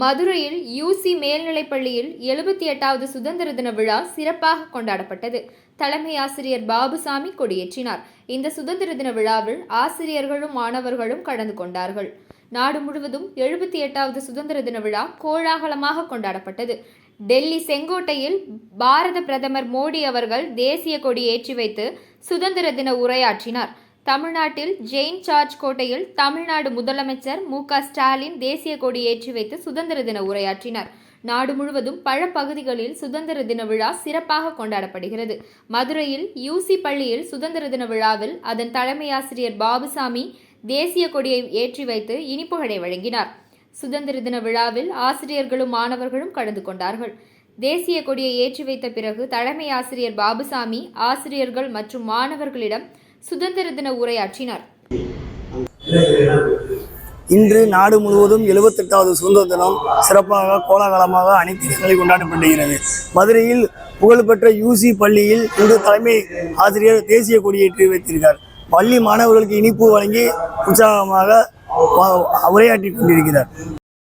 மதுரையில் யூசி மேல்நிலைப்பள்ளியில் எழுபத்தி எட்டாவது சுதந்திர தின விழா சிறப்பாக கொண்டாடப்பட்டது. தலைமை ஆசிரியர் பாபுசாமி கொடியேற்றினார். இந்த சுதந்திர தின விழாவில் ஆசிரியர்களும் மாணவர்களும் கலந்து கொண்டார்கள். நாடு முழுவதும் எழுபத்தி எட்டாவது சுதந்திர தின விழா கோலாகலமாக கொண்டாடப்பட்டது. டெல்லி செங்கோட்டையில் பாரத பிரதமர் மோடி அவர்கள் தேசிய கொடி ஏற்றி வைத்து சுதந்திர தின உரையாற்றினார். தமிழ்நாட்டில் ஜெயின் சார்ஜ் கோட்டையில் தமிழ்நாடு முதலமைச்சர் மு க ஸ்டாலின் தேசிய கொடி ஏற்றி வைத்து சுதந்திர தின உரையாற்றினார். நாடு முழுவதும் பல பகுதிகளில் சுதந்திர தின விழா சிறப்பாக கொண்டாடப்படுகிறது. மதுரையில் யூசி பள்ளியில் சுதந்திர தின விழாவில் அதன் தலைமையாசிரியர் பாபுசாமி தேசிய கொடியை ஏற்றி வைத்து இனிப்புகளை வழங்கினார். சுதந்திர தின விழாவில் ஆசிரியர்களும் மாணவர்களும் கலந்து கொண்டார்கள். தேசிய கொடியை ஏற்றி வைத்த பிறகு தலைமை ஆசிரியர் பாபுசாமி ஆசிரியர்கள் மற்றும் மாணவர்களிடம் சுதந்திர தின உரையாற்றினார். இன்று நாடு முழுவதும் எழுபத்தெட்டாவது சுதந்திர தினம் சிறப்பாக கோலாகலமாக அனைத்து இடங்களில் கொண்டாடப்படுகிறது மதுரையில் புகழ்பெற்ற யூசி பள்ளியில் இன்று தலைமை ஆசிரியர் தேசிய கொடியேற்றி வைத்திருக்கார் பள்ளி மாணவர்களுக்கு இனிப்பு வழங்கி உற்சாகமாக உரையாற்றி கொண்டிருக்கிறார்.